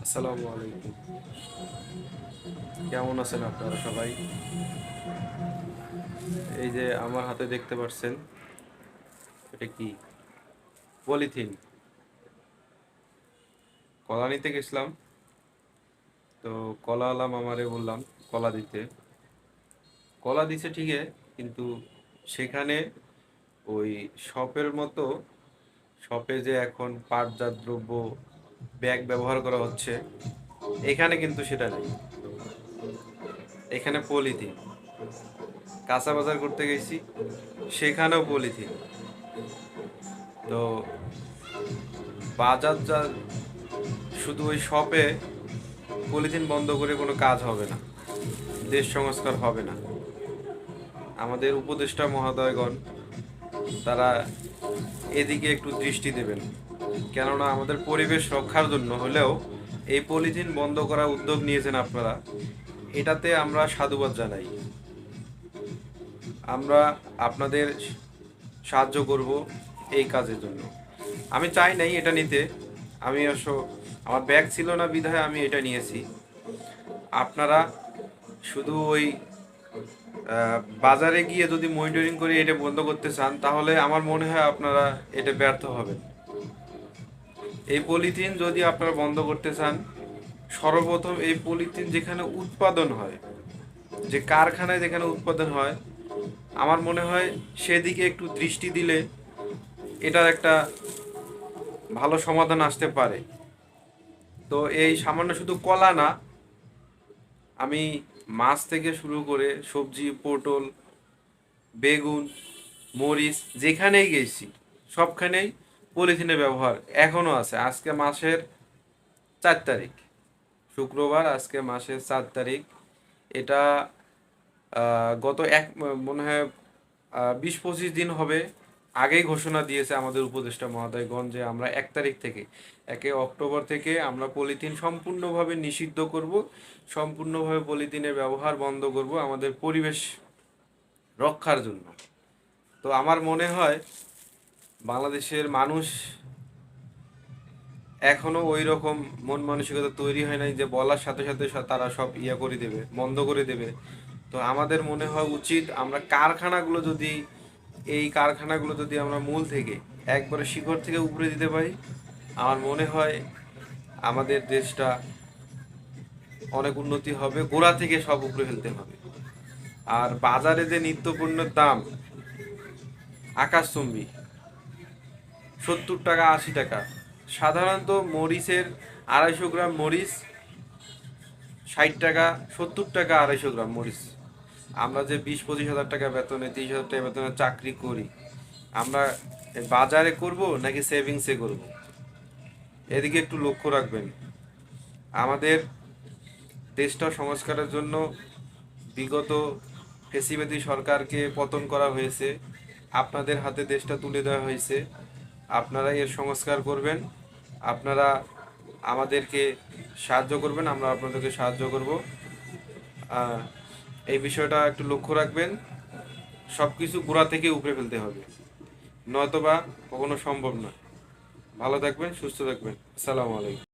আসসালামু আলাইকুম। কেমন আছেন আপনারা সবাই? এই যে আমার হাতে দেখতে পাচ্ছেন, এটা কি? পলিথিন। কলা নিতে গেছিলাম। তো কলা আলাম আমারে বললাম, কলা দিতে। কলা দিছে ঠিকই, কিন্তু সেখানে ওই শপের মতো, শপে যে এখন পাটজাত দ্রব্য ব্যাগ ব্যবহার করা হচ্ছে। এখানে কিন্তু সেটা নেই। এখানে পলিথিন। কাঁচা বাজার করতে গেছি, সেখানেও পলিথিন। তো বাজার যা, শুধু ওই শপে পলিথিন বন্ধ করে কোনো কাজ হবে না। দেশ সংস্কার হবে না। আমাদের উপদেষ্টা মহোদয়গণ, তারা এদিকে একটু দৃষ্টি দেবেন। কেননা আমাদের পরিবেশ রক্ষার জন্য হলেও এই পলিথিন বন্ধ করার উদ্যোগ নিয়েছেন আপনারা। এটাতে আমরা সাধুবাদ জানাই। আমরা আপনাদের সাহায্য করব এই কাজের জন্য। আমি চাই নাই এটা নিতে। আমি অবশ্য আমার ব্যাগ ছিল না বিধায় আমি এটা নিয়েছি। আপনারা শুধু ওই বাজারে গিয়ে যদি মনিটরিং করে এটা বন্ধ করতে চান, তাহলে আমার মনে হয় আপনারা এটা ব্যর্থ হবেন। এই পলিথিন যদি আপনারা বন্ধ করতে চান, সর্বপ্রথম এই পলিথিন যেখানে উৎপাদন হয়, যে কারখানায় যেখানে উৎপাদন হয়, আমার মনে হয় সেদিকে একটু দৃষ্টি দিলে এটার একটা ভালো সমাধান আসতে পারে। তো এই সামান্য শুধু কলা না, আমি মাছ থেকে শুরু করে সবজি, পটল, বেগুন, মরিচ যেখানেই গেছি, সবখানেই পলিথিনের ব্যবহার এখনও আছে। আজকে মাসের চার তারিখ। শুক্রবার আজকে মাসের চার তারিখ। এটা গত এক, মনে হয় বিশ পঁচিশ দিন হবে। আগেই ঘোষণা দিয়েছে আমাদের উপদেষ্টা মহোদয়গণ যে আমরা এক তারিখ থেকে, একে অক্টোবর থেকে আমরা পলিথিন সম্পূর্ণভাবে নিষিদ্ধ করব, সম্পূর্ণভাবে পলিথিনের ব্যবহার বন্ধ করব আমাদের পরিবেশ রক্ষার জন্য। তো আমার মনে হয় বাংলাদেশের মানুষ এখনও ওই রকম মন মানসিকতা তৈরি হয় নাই যে বলার সাথে সাথে তারা সব ইয়ে করে দেবে, বন্ধ করে দেবে। তো আমাদের মনে হয় উচিত আমরা কারখানাগুলো যদি, এই কারখানাগুলো যদি আমরা মূল থেকে, একবারে শিখর থেকে উপরে দিতে পারি, আমার মনে হয় আমাদের দেশটা অনেক উন্নতি হবে, গোড়া থেকে সব উপরে ফেলতে হবে। আর বাজারে যে নিত্য পণ্যের দাম, আকাশচুম্বী সত্তর টাকা, আশি টাকা। সাধারণত মরিচের আড়াইশো গ্রাম মরিচ, ষাট টাকা, সত্তর টাকা, আড়াইশো গ্রাম মরিচ। আমরা যে বিশ, পঁচিশ হাজার টাকা বেতনে, তিরিশ হাজার টাকা বেতনে চাকরি করি, আমরা বাজারে করব নাকি সেভিংসে করব? এদিকে একটু লক্ষ্য রাখবেন। আমাদের দেশটা সংস্কারের জন্য বিগত ফেসিবাদী সরকারকে পতন করা হয়েছে। আপনাদের হাতে দেশটা তুলে দেওয়া হয়েছে। আপনারা এর সংস্কার করবেন। আপনারা আমাদেরকে সাহায্য করবেন, আমরা আপনাদেরকে সাহায্য করব। এই বিষয়টা একটু লক্ষ্য রাখবেন সব কিছু গোড়া থেকে উপরে ফেলতে হবে। নয়তোবা কখনো সম্ভব নয়। ভালো থাকবেন, সুস্থ থাকবেন। আসসালামু আলাইকুম।